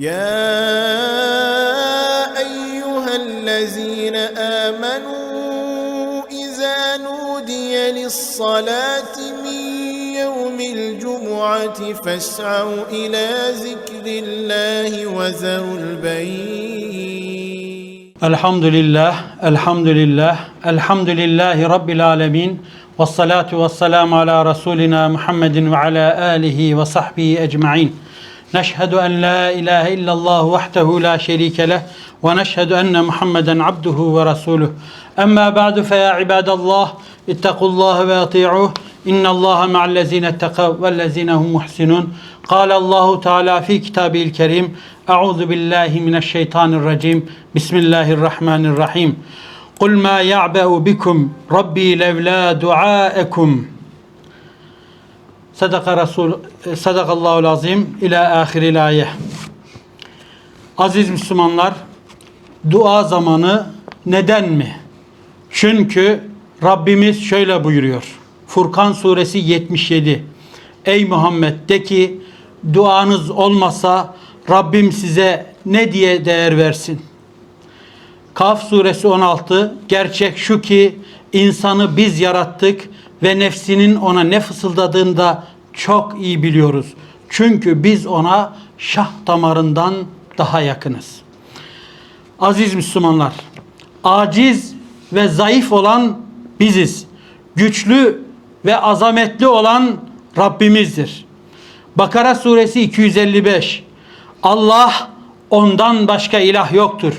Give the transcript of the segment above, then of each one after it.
يا أيها الذين آمنوا إذا نودي للصلاة من يوم الجمعة فاسعوا إلى ذكر الله وذروا البيع الحمد لله الحمد لله الحمد لله رب العالمين والصلاة والسلام على رسولنا محمد وعلى آله وصحبه أجمعين. ecma'in. Neşhedü en la ilahe illallah vahdehu la şerike leh ve neşhedü enne Muhammeden abduhu ve resuluh. Emma ba'du fe ya ibadallah ittakullaha ve ati'uh. İnnallaha ma'allezine ettekav vellezine hum muhsinun. قال الله تعالى في كتابه الكريم أعوذ بالله من الشيطان الرجيم بسم الله الرحمن الرحيم قل ما يعبأ بكم ربي لولا دعاءكم Sadaka Resul e, Sadakallahu lazim ila ahiril ayeh. Aziz Müslümanlar, dua zamanı neden mi? Çünkü Rabbimiz şöyle buyuruyor. Furkan suresi 77. Ey Muhammed de ki duanız olmasa Rabbim size ne diye değer versin? Kaf suresi 16 Gerçek şu ki insanı biz yarattık ve nefsinin ona ne fısıldadığında çok iyi biliyoruz. Çünkü biz ona şah damarından daha yakınız. Aziz Müslümanlar, aciz ve zayıf olan biziz. Güçlü ve azametli olan Rabbimizdir. Bakara suresi 255. Allah ondan başka ilah yoktur.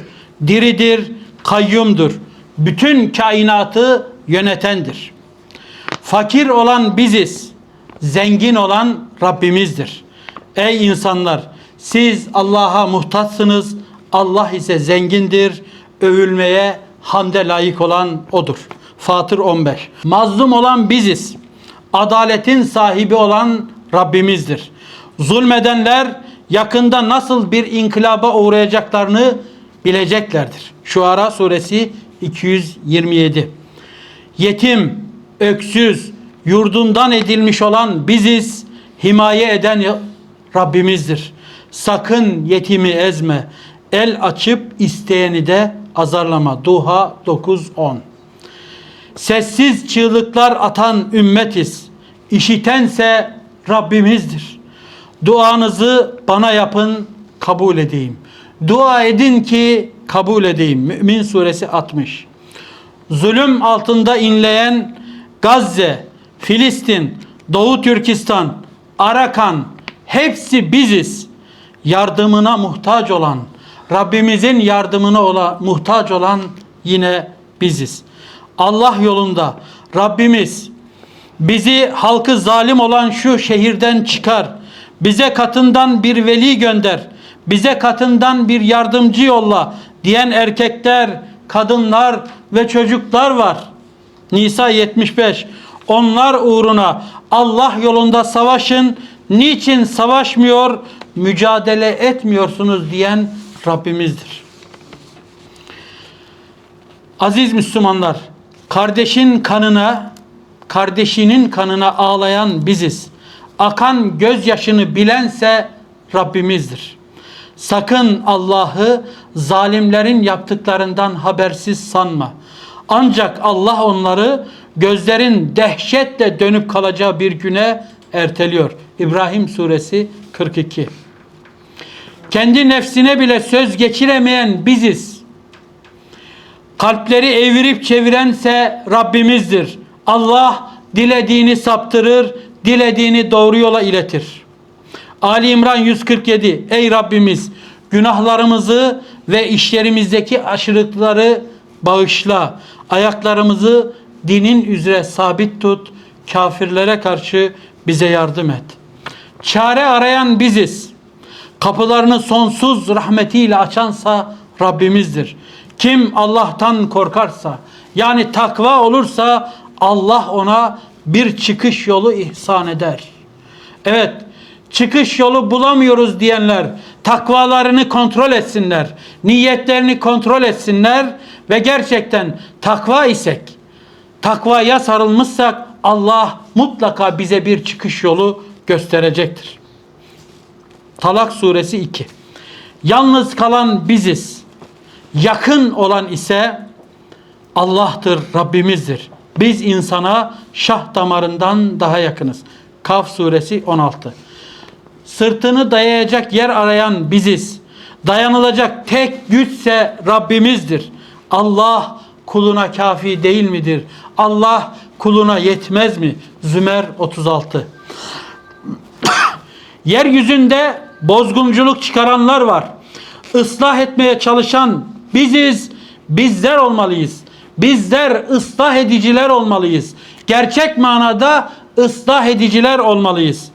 Diridir, kayyumdur. Bütün kainatı yönetendir. Fakir olan biziz. Zengin olan Rabbimizdir. Ey insanlar, siz Allah'a muhtaçsınız. Allah ise zengindir. Övülmeye hamde layık olan odur. Fatır 15. Mazlum olan biziz. Adaletin sahibi olan Rabbimizdir. Zulmedenler yakında nasıl bir inkılaba uğrayacaklarını bileceklerdir. Şuara suresi 227. Yetim, öksüz, yurdundan edilmiş olan biziz, himaye eden Rabbimizdir. Sakın yetimi ezme, el açıp isteyeni de azarlama. Duha 9-10 Sessiz çığlıklar atan ümmetiz. İşitense Rabbimizdir. Duanızı bana yapın, kabul edeyim. Dua edin ki kabul edeyim. Mümin suresi 60. Zulüm altında inleyen Gazze, Filistin, Doğu Türkistan, Arakan hepsi biziz. Yardımına muhtaç olan, Rabbimizin yardımına ola, muhtaç olan yine biziz. Allah yolunda Rabbimiz bizi halkı zalim olan şu şehirden çıkar. Bize katından bir veli gönder. Bize katından bir yardımcı yolla diyen erkekler, kadınlar ve çocuklar var. Nisa 75. Onlar uğruna Allah yolunda savaşın. Niçin savaşmıyor, mücadele etmiyorsunuz diyen Rabbimizdir. Aziz Müslümanlar, kardeşin kanına, kardeşinin kanına ağlayan biziz. Akan gözyaşını bilense Rabbimizdir. Sakın Allah'ı zalimlerin yaptıklarından habersiz sanma. Ancak Allah onları gözlerin dehşetle dönüp kalacağı bir güne erteliyor. İbrahim suresi 42. Kendi nefsine bile söz geçiremeyen biziz. Kalpleri evirip çevirense Rabbimizdir. Allah dilediğini saptırır, dilediğini doğru yola iletir. Ali İmran 147 Ey Rabbimiz günahlarımızı ve işlerimizdeki aşırılıkları bağışla. Ayaklarımızı dinin üzere sabit tut. Kafirlere karşı bize yardım et. Çare arayan biziz. Kapılarını sonsuz rahmetiyle açansa Rabbimizdir. Kim Allah'tan korkarsa yani takva olursa Allah ona bir çıkış yolu ihsan eder. Evet çıkış yolu bulamıyoruz diyenler takvalarını kontrol etsinler. Niyetlerini kontrol etsinler ve gerçekten takva isek takvaya sarılmışsak Allah mutlaka bize bir çıkış yolu gösterecektir. Talak suresi 2. Yalnız kalan biziz. Yakın olan ise Allah'tır, Rabbimizdir. Biz insana şah damarından daha yakınız. Kaf suresi 16. Sırtını dayayacak yer arayan biziz. Dayanılacak tek güçse Rabbimizdir. Allah kuluna kafi değil midir? Allah kuluna yetmez mi? Zümer 36. Yeryüzünde bozgunculuk çıkaranlar var. Islah etmeye çalışan biziz, bizler olmalıyız. Bizler ıslah ediciler olmalıyız. Gerçek manada ıslah ediciler olmalıyız.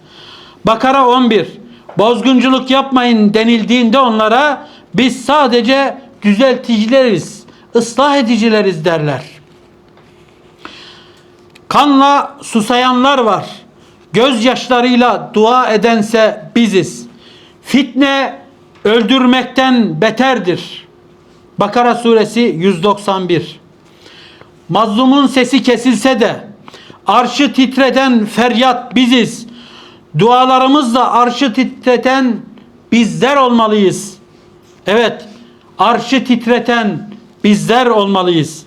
Bakara 11. Bozgunculuk yapmayın denildiğinde onlara biz sadece düzelticileriz, ıslah edicileriz derler. Kanla susayanlar var. Gözyaşlarıyla dua edense biziz. Fitne öldürmekten beterdir. Bakara suresi 191. Mazlumun sesi kesilse de arşı titreten feryat biziz. Dualarımızla arşı titreten bizler olmalıyız. Evet, arşı titreten bizler olmalıyız.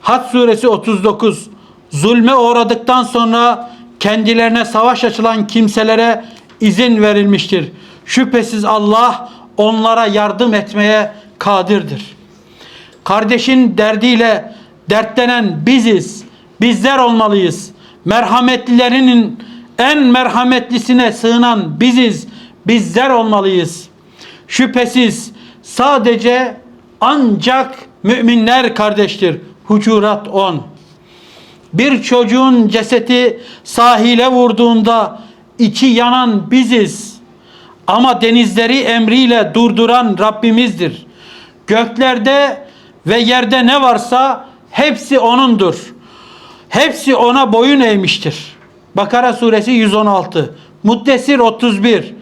Had suresi 39. Zulme uğradıktan sonra kendilerine savaş açılan kimselere izin verilmiştir. Şüphesiz Allah onlara yardım etmeye kadirdir. Kardeşin derdiyle dertlenen biziz. Bizler olmalıyız. Merhametlilerinin en merhametlisine sığınan biziz. Bizler olmalıyız. Şüphesiz sadece ancak müminler kardeştir. Hucurat 10. Bir çocuğun cesedi sahile vurduğunda içi yanan biziz. Ama denizleri emriyle durduran Rabbimizdir. Göklerde ve yerde ne varsa hepsi O'nundur. Hepsi O'na boyun eğmiştir. Bakara suresi 116. Muddessir 31.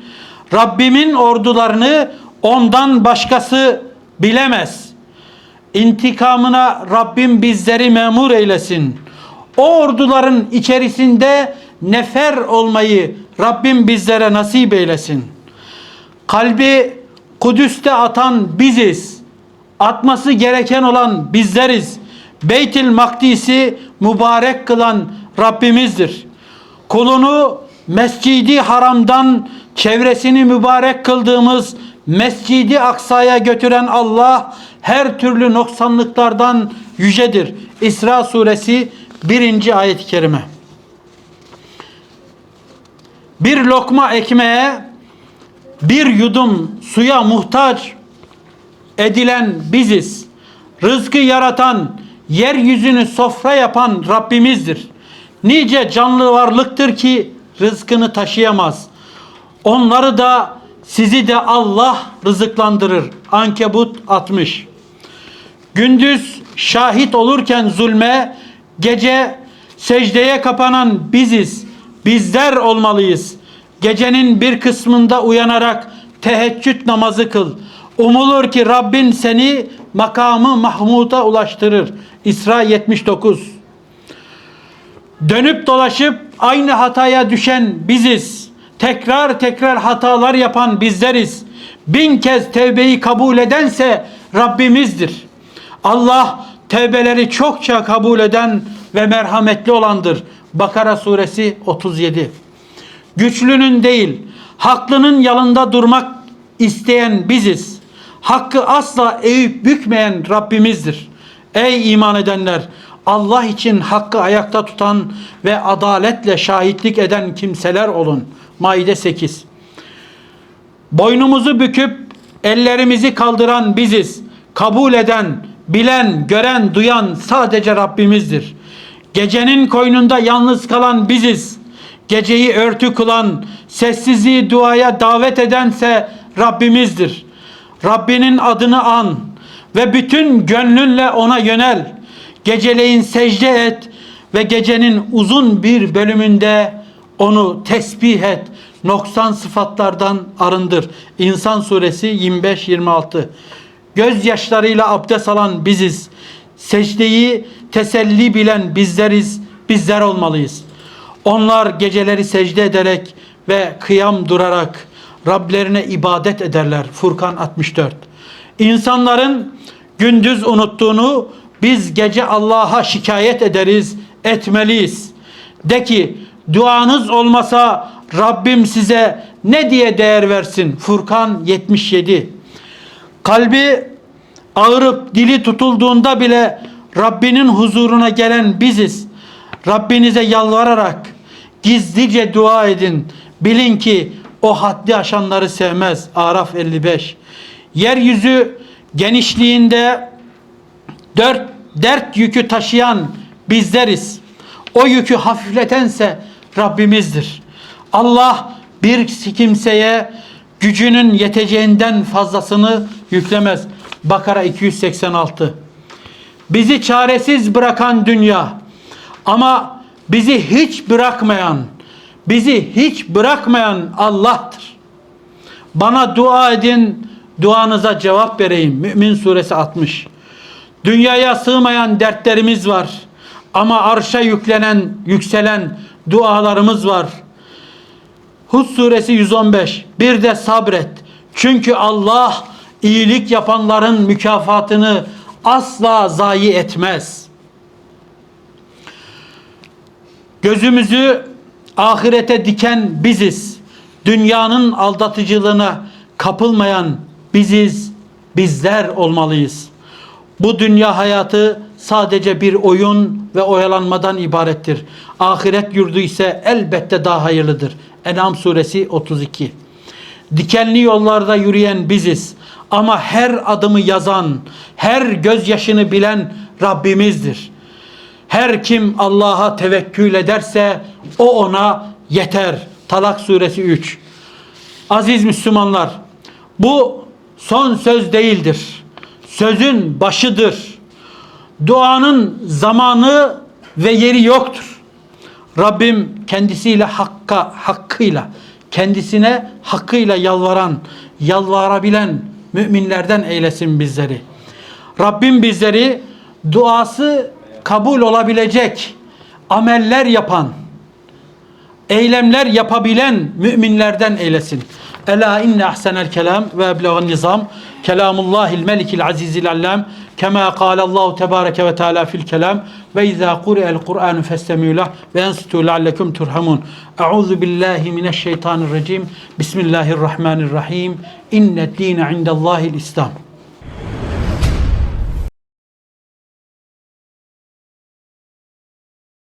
Rabbimin ordularını ondan başkası bilemez. İntikamına Rabbim bizleri memur eylesin. O orduların içerisinde nefer olmayı Rabbim bizlere nasip eylesin. Kalbi Kudüs'te atan biziz. Atması gereken olan bizleriz. Beytil Makdis'i mübarek kılan Rabbimizdir. Kulunu Mescidi Haram'dan çevresini mübarek kıldığımız Mescidi Aksa'ya götüren Allah her türlü noksanlıklardan yücedir. İsra suresi 1. ayet-i kerime. Bir lokma ekmeğe bir yudum suya muhtaç edilen biziz. Rızkı yaratan, yeryüzünü sofra yapan Rabbimizdir. Nice canlı varlıktır ki rızkını taşıyamaz. Onları da sizi de Allah rızıklandırır. Ankebut 60. Gündüz şahit olurken zulme, gece secdeye kapanan biziz. Bizler olmalıyız. Gecenin bir kısmında uyanarak teheccüd namazı kıl. Umulur ki Rabbin seni makamı Mahmud'a ulaştırır. İsra 79. Dönüp dolaşıp aynı hataya düşen biziz. Tekrar tekrar hatalar yapan bizleriz. Bin kez tevbeyi kabul edense Rabbimizdir. Allah tevbeleri çokça kabul eden ve merhametli olandır. Bakara suresi 37. Güçlünün değil, haklının yanında durmak isteyen biziz. Hakkı asla eğip bükmeyen Rabbimizdir. Ey iman edenler! Allah için hakkı ayakta tutan ve adaletle şahitlik eden kimseler olun. Maide 8. Boynumuzu büküp ellerimizi kaldıran biziz. Kabul eden, bilen, gören, duyan sadece Rabbimizdir. Gecenin koynunda yalnız kalan biziz. Geceyi örtü kılan, sessizliği duaya davet edense Rabbimizdir. Rabbinin adını an ve bütün gönlünle ona yönel. Geceleyin secde et ve gecenin uzun bir bölümünde onu tesbih et. Noksan sıfatlardan arındır. İnsan suresi 25-26. Gözyaşlarıyla abdest alan biziz. Secdeyi teselli bilen bizleriz. Bizler olmalıyız. Onlar geceleri secde ederek ve kıyam durarak Rablerine ibadet ederler. Furkan 64. İnsanların gündüz unuttuğunu biz gece Allah'a şikayet ederiz, etmeliyiz. De ki duanız olmasa Rabbim size ne diye değer versin? Furkan 77. Kalbi ağırıp dili tutulduğunda bile Rabbinin huzuruna gelen biziz. Rabbinize yalvararak gizlice dua edin. Bilin ki o haddi aşanları sevmez. Araf 55. Yeryüzü genişliğinde dört dert yükü taşıyan bizleriz. O yükü hafifletense Rabbimizdir. Allah bir kimseye gücünün yeteceğinden fazlasını yüklemez. Bakara 286. Bizi çaresiz bırakan dünya ama bizi hiç bırakmayan, bizi hiç bırakmayan Allah'tır. Bana dua edin, duanıza cevap vereyim. Mümin suresi 60. Dünyaya sığmayan dertlerimiz var. Ama arşa yüklenen, yükselen dualarımız var. Hud suresi 115. Bir de sabret. Çünkü Allah iyilik yapanların mükafatını asla zayi etmez. Gözümüzü ahirete diken biziz. Dünyanın aldatıcılığına kapılmayan biziz, bizler olmalıyız. Bu dünya hayatı sadece bir oyun ve oyalanmadan ibarettir. Ahiret yurdu ise elbette daha hayırlıdır. En'am suresi 32. Dikenli yollarda yürüyen biziz. Ama her adımı yazan, her gözyaşını bilen Rabbimizdir. Her kim Allah'a tevekkül ederse o ona yeter. Talak suresi 3. Aziz Müslümanlar, bu son söz değildir. Sözün başıdır. Duanın zamanı ve yeri yoktur. Rabbim kendisiyle hakka, hakkıyla, kendisine hakkıyla yalvaran, yalvarabilen müminlerden eylesin bizleri. Rabbim bizleri duası kabul olabilecek ameller yapan, eylemler yapabilen müminlerden eylesin. Ela inne ahsenel kelam ve eblegan nizam kelamullahil melikil azizil allam kema kâle Allahu tebareke ve teala fil kelam ve izâ kuri'el Kur'anu festemi'u lah ve ensitu leallekum turhamun. Euzu billahi mineşşeytanirracim. Bismillahirrahmanirrahim. İnned dîne indellâhil İslam.